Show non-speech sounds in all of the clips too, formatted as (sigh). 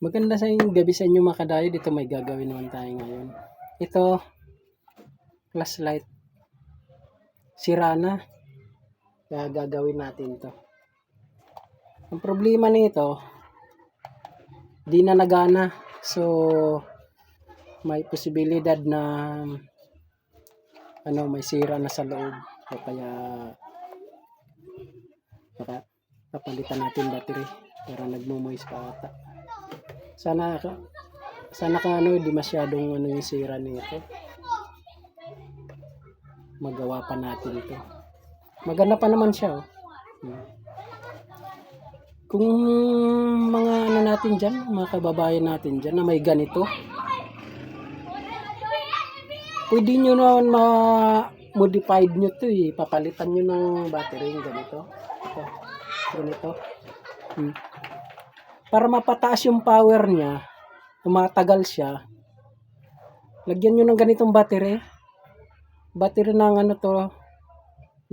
Maganda sa yung gabi sa inyo mga kadayo. Dito may gagawin naman tayo ngayon. Ito, flashlight. Sira na. Kaya gagawin natin to. Ang problema nito, di na nagana. So, may posibilidad na ano, may sira na sa loob. O kaya baka papalitan natin battery para nagmumoys pa ata. Sana sana ka ano, di masyadong ano yung sira nito. Magawa pa natin ito. Maganda pa naman siya. Oh. Kung mga ano natin dyan, mga kababayan natin dyan na may ganito, pwede nyo naman ma-modified nyo to eh. Papalitan nyo ng battery yung ganito. Ito. Ganito. Hmm. Para mapataas yung power niya, tumatagal siya, lagyan nyo ng ganitong battery. Battery ng ano to,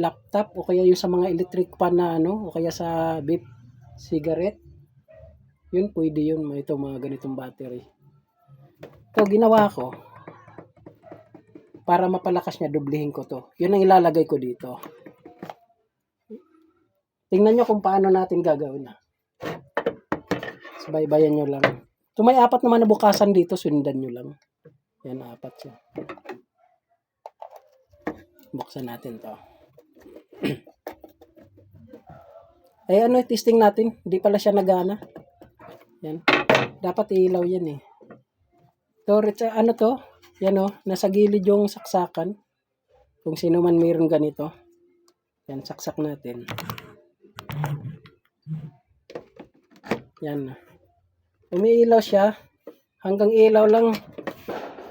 laptop o kaya yung sa mga electric pan na ano, o kaya sa vape cigarette. Yun, pwede yun. Ito, mga ganitong battery. Ito, ginawa ko. Para mapalakas niya, dublihin ko to. Yun ang ilalagay ko dito. Tingnan nyo kung paano natin gagawin na. Subaybayan nyo lang. Ito may apat naman na bukasan dito, sundan nyo lang. Yan, apat siya. Buksan natin to. Ay (clears throat) ano, testing natin. Hindi pala siya nagana. Yan. Dapat ilaw yan eh. Richa, ano to? Yan oh, nasa gilid yung saksakan. Kung sino man mayroon ganito. Yan, saksak natin. Yan. Umiilaw siya. Hanggang ilaw lang.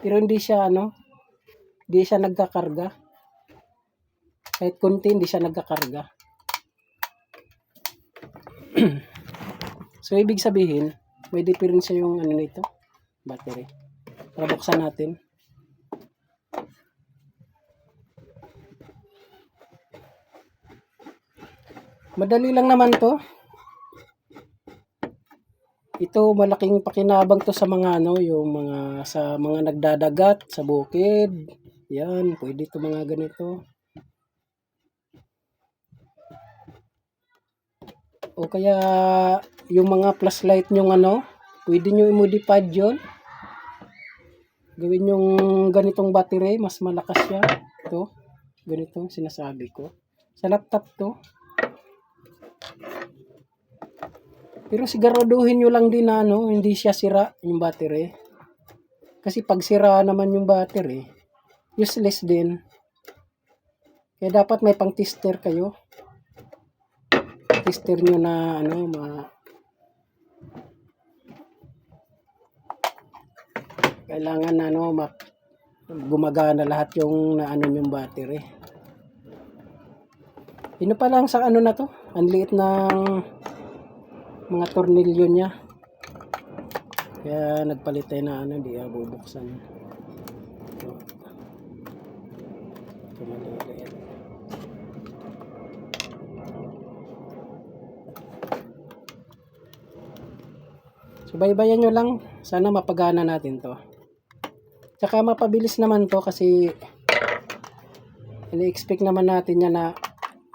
Pero hindi siya ano, hindi siya nagkakarga. Kahit kunti, hindi siya nagkakarga. (clears throat) so, ibig sabihin, may difference yung ano nito, battery. Para buksan natin. Madali lang naman to. Ito malaking pakinabang to sa mga ano, yung mga sa mga nagdadagat sa bukid. Yan, pwede to mga ganito. O kaya yung mga flashlight nyong ano, pwede nyo i-modify yun. Gawin yung ganitong battery, mas malakas siya. Ito, ganito sinasabi ko. Sa laptop to. Pero siguraduhin nyo lang din na ano, hindi siya sira yung battery. Kasi pag sira naman yung battery, useless din. Kaya dapat may pang tester kayo. Tester nyo na ano, ma kailangan na ano, ma gumagana lahat yung na ano yung battery. Yun pa lang sa ano na to, ang liit ng mga tornilyo niya. Kaya nagpalit tayo na ano, di ah, bubuksan. Ito. Maliliit. Subaybayan nyo lang. Sana mapagana natin to. Tsaka mapabilis naman to kasi ini-expect naman natin yan na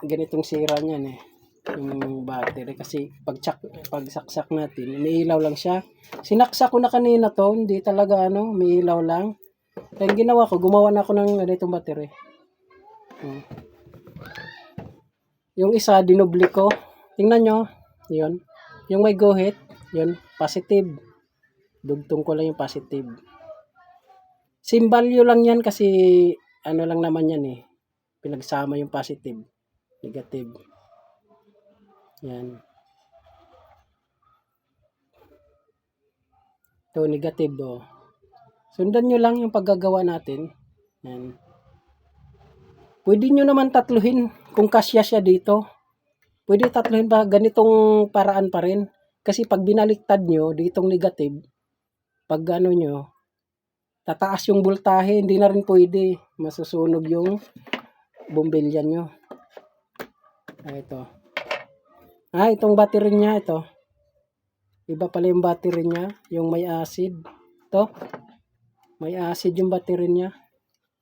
ganitong sira niyan eh yung battery. Kasi pag chak, pag saksak natin umiilaw lang siya. Sinaksak ko na kanina to hindi talaga ano umiilaw lang. Kaya ginawa ko gumawa na ako ng ganitong battery. Hmm. yung isa dinubli ko. Tingnan nyo yun. Yung may guhit yun positive. Dugtong ko lang yung positive. Value lang yan kasi ano lang naman yan eh. Pinagsama yung positive negative yan. Ito, negative oh. Sundan nyo lang yung paggagawa natin. Yan. Pwede nyo naman tatluhin kung kasya siya dito. Pwede tatluhin pa ganitong paraan pa rin. Kasi pag binaliktad nyo, ditong negative, pag ano nyo, tataas yung voltahe, hindi na rin pwede. Masusunog yung bumbilya nyo. Ah, ito. Ah, itong battery niya ito. Iba pala yung battery niya, yung may acid. To. May acid yung battery niya.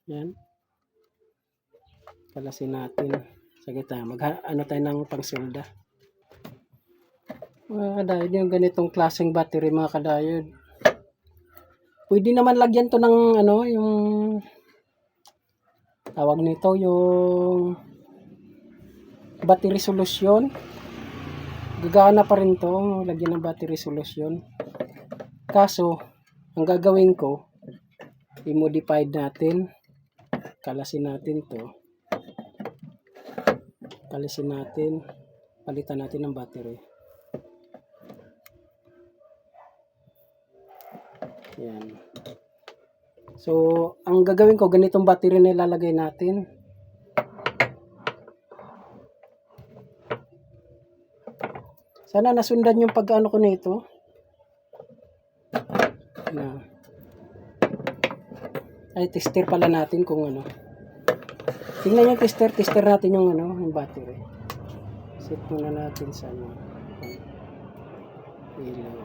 Yan. Kalasin natin. Sige tayo, mag ano tayo ng pangsulda. Mga kadayod, yung ganitong klaseng battery mga kadayod. Pwede naman lagyan to ng ano, yung tawag nito, yung battery solution. Gagana pa rin to, lagyan ng battery solution. Kaso, ang gagawin ko, i-modified natin. Kalasin natin to. Kalasin natin. Palitan natin ng battery. Yan. So, ang gagawin ko, ganitong battery na ilalagay natin. Sana nasundan yung pag-ano ko nito. Na. Ay, tester pala natin kung ano. Tingnan yung tester, tester natin yung ano, yung battery. Set muna natin sa ano. Ilaw.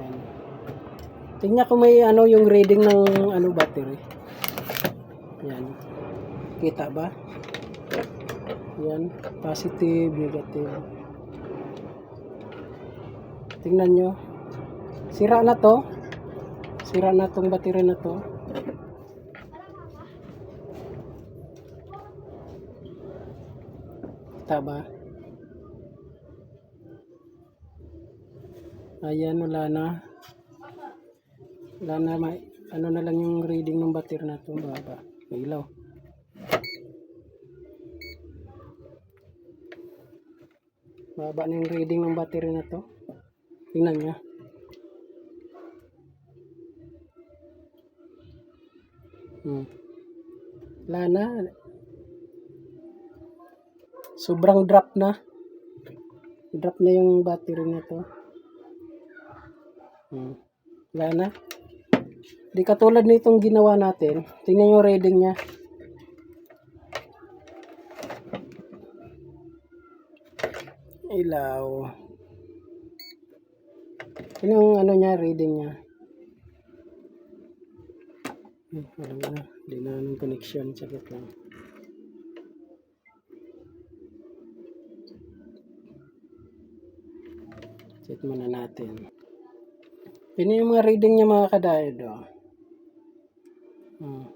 Yan. Tingnan ko may ano yung reading ng ano battery. Yan. Kita ba? Yan. Positive, negative. Tingnan nyo. Sira na to. Sira na tong battery na to. Kita ba? Ayan, wala na. Wala na, may, ano na lang yung reading ng battery na to. Baba. May ilaw. Baba na yung reading ng battery na to. Tingnan nyo. Hmm. Wala na. Sobrang drop na. Drop na yung battery na to. Hmm. Wala na. Di katulad nitong ginawa natin. Tingnan yung reading niya. Ilaw. Yun yung ano niya, reading niya. Hmm, alam na. Hindi na ng connection. Sakit lang. Check muna natin. Yun yung mga reading niya mga kadayod. Oh. Hmm.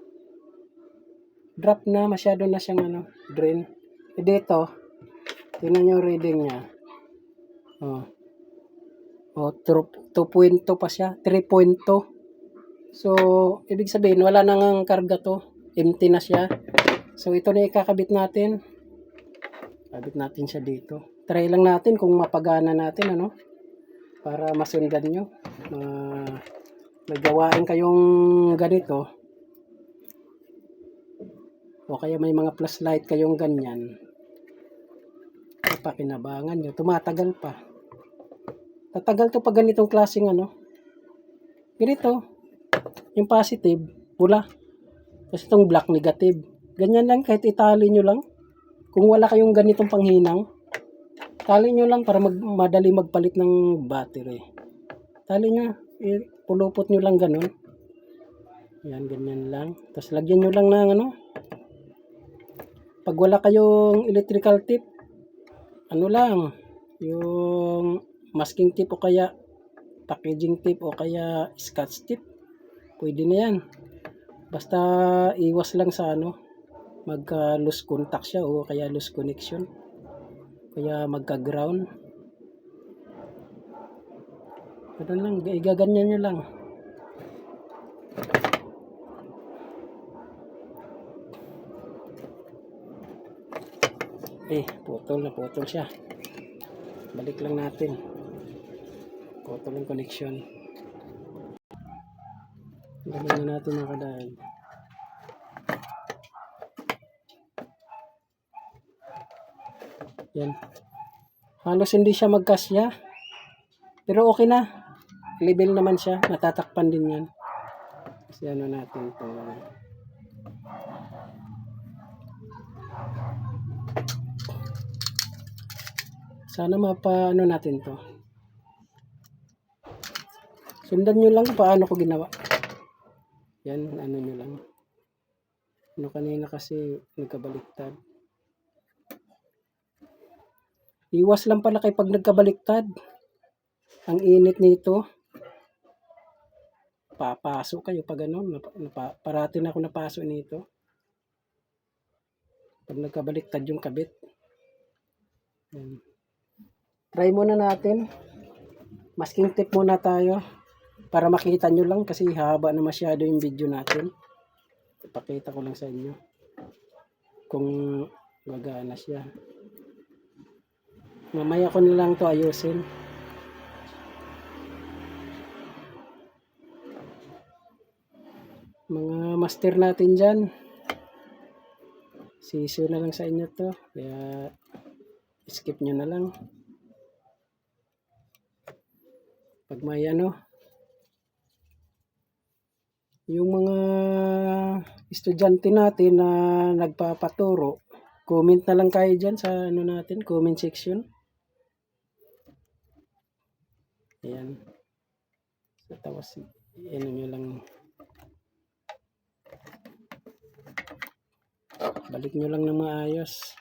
Drop na. Masyado na siyang ano, drain. E dito, tingnan yung reading niya. Oh. Oh, 2.2 pa siya. 3.2. So, ibig sabihin, wala nang karga to. Empty na siya. So, ito na ikakabit natin. Kabit natin siya dito. Try lang natin kung mapagana natin, ano? Para masundan nyo. Uh, nagawain kayong ganito. O kaya may mga plus light kayong ganyan. Pakinabangan nyo. Tumatagal pa. Tatagal to pag ganitong klaseng ano. Ganito. Yung positive, pula. Tapos itong black, negative. Ganyan lang, kahit itali nyo lang. Kung wala kayong ganitong panghinang, tali nyo lang para mag, madali magpalit ng battery. Tali nyo, eh, pulupot nyo lang ganun. Yan, ganyan lang. Tapos lagyan nyo lang ng ano. Pag wala kayong electrical tip, ano lang, yung masking tip o kaya packaging tip o kaya scotch tip. Pwede na yan. Basta iwas lang sa ano, magka loose contact siya o kaya loose connection. Kaya magka-ground. Ganun lang, igaganyan nyo lang. Eh, putol na putol siya. Balik lang natin. Putol yung connection. Gawin na natin ang kadaan. Yan. Halos hindi siya magkasya. Pero okay na. Level naman siya. Natatakpan din yan. Kasi ano natin to. Sana mapa ano natin to. Sundan nyo lang paano ko ginawa. Yan, ano nyo lang. Ano kanina kasi nagkabaliktad. Iwas lang pala kay pag nagkabaliktad. Ang init nito. Papasok kayo pag ano, napa, parati na ako napasok nito. Pag nagkabaliktad yung kabit. Yan. Try muna natin. Masking tip muna tayo. Para makita nyo lang kasi haba na masyado yung video natin. Ipakita ko lang sa inyo. Kung gagana siya. Mamaya ko na lang to ayusin. Mga master natin dyan. Sisiyo na lang sa inyo to. Kaya skip nyo na lang. Pag may ano, yung mga estudyante natin na nagpapaturo, comment na lang kayo dyan sa ano natin, comment section. Ayan. So, tapos, ano nyo lang. Balik nyo lang ng maayos.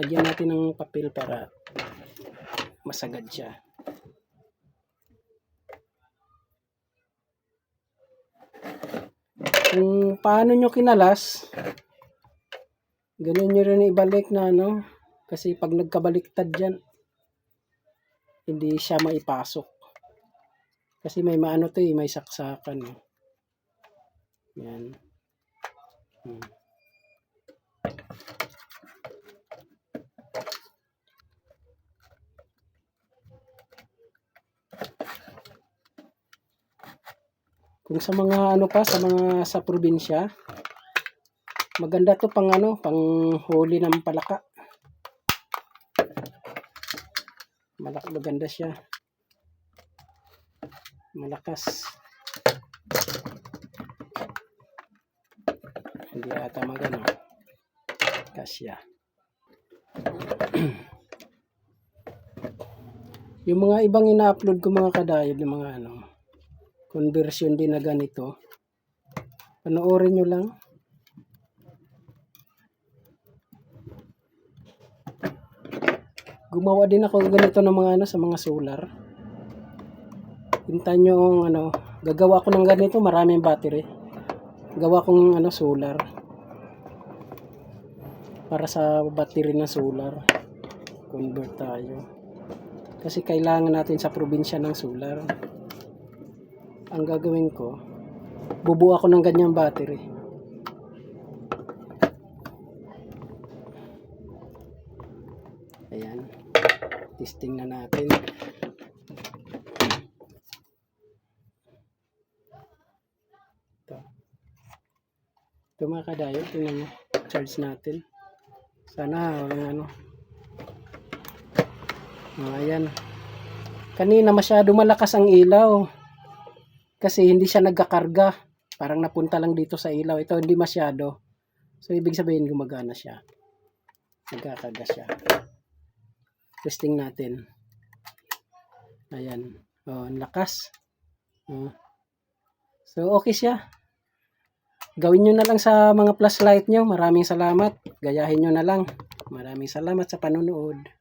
Lagyan natin ng papel para masagad siya. Kung paano nyo kinalas, ganun nyo rin ibalik na ano, kasi pag nagkabaliktad dyan, hindi siya maipasok. Kasi may maano to eh, may saksakan. Eh. Yan. Hmm. Kung sa mga ano pa, sa mga sa probinsya, maganda to pang ano, pang huli ng palaka. Malak maganda siya. Malakas. Hindi ata magano. Kasya. (clears throat) yung mga ibang ina-upload ko mga kadayod yung mga ano, conversion din na ganito. Panoorin nyo lang. Gumawa din ako ganito ng mga ano sa mga solar. Hintayin nyo ang ano, gagawa ko ng ganito, maraming battery. Gawa kong ano solar. Para sa battery ng solar. Convert tayo. Kasi kailangan natin sa probinsya ng solar ang gagawin ko, bubuo ako ng ganyang battery. Ayan. Testing na natin. Ito. Ito mga kadayo, tingnan mo. Charge natin. Sana, walang ano. Ah, ayan. Kanina masyado malakas ang ilaw kasi hindi siya nagkakarga. Parang napunta lang dito sa ilaw. Ito hindi masyado. So, ibig sabihin gumagana siya. Nagkakarga siya. Testing natin. Ayan. Oh, ang lakas. Oh. So, okay siya. Gawin nyo na lang sa mga flashlight nyo. Maraming salamat. Gayahin nyo na lang. Maraming salamat sa panonood.